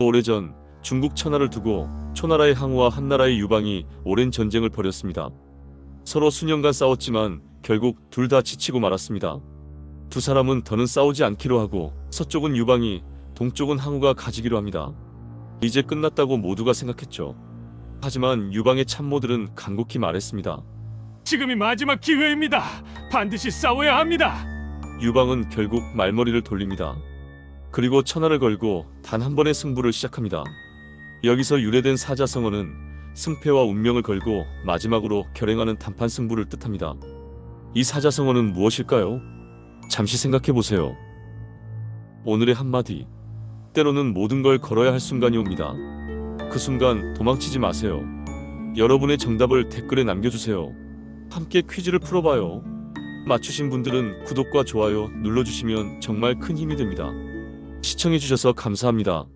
오래전 중국 천하를 두고 초나라의 항우와 한나라의 유방이 오랜 전쟁을 벌였습니다. 서로 수년간 싸웠지만 결국 둘 다 지치고 말았습니다. 두 사람은 더는 싸우지 않기로 하고 서쪽은 유방이 동쪽은 항우가 가지기로 합니다. 이제 끝났다고 모두가 생각했죠. 하지만 유방의 참모들은 간곡히 말했습니다. 지금이 마지막 기회입니다. 반드시 싸워야 합니다. 유방은 결국 말머리를 돌립니다. 그리고 천하를 걸고 단 한 번의 승부를 시작합니다. 여기서 유래된 사자성어는 승패와 운명을 걸고 마지막으로 결행하는 단판 승부를 뜻합니다. 이 사자성어는 무엇일까요? 잠시 생각해 보세요. 오늘의 한마디. 때로는 모든 걸 걸어야 할 순간이 옵니다. 그 순간 도망치지 마세요. 여러분의 정답을 댓글에 남겨주세요. 함께 퀴즈를 풀어봐요. 맞추신 분들은 구독과 좋아요 눌러주시면 정말 큰 힘이 됩니다. 시청해주셔서 감사합니다.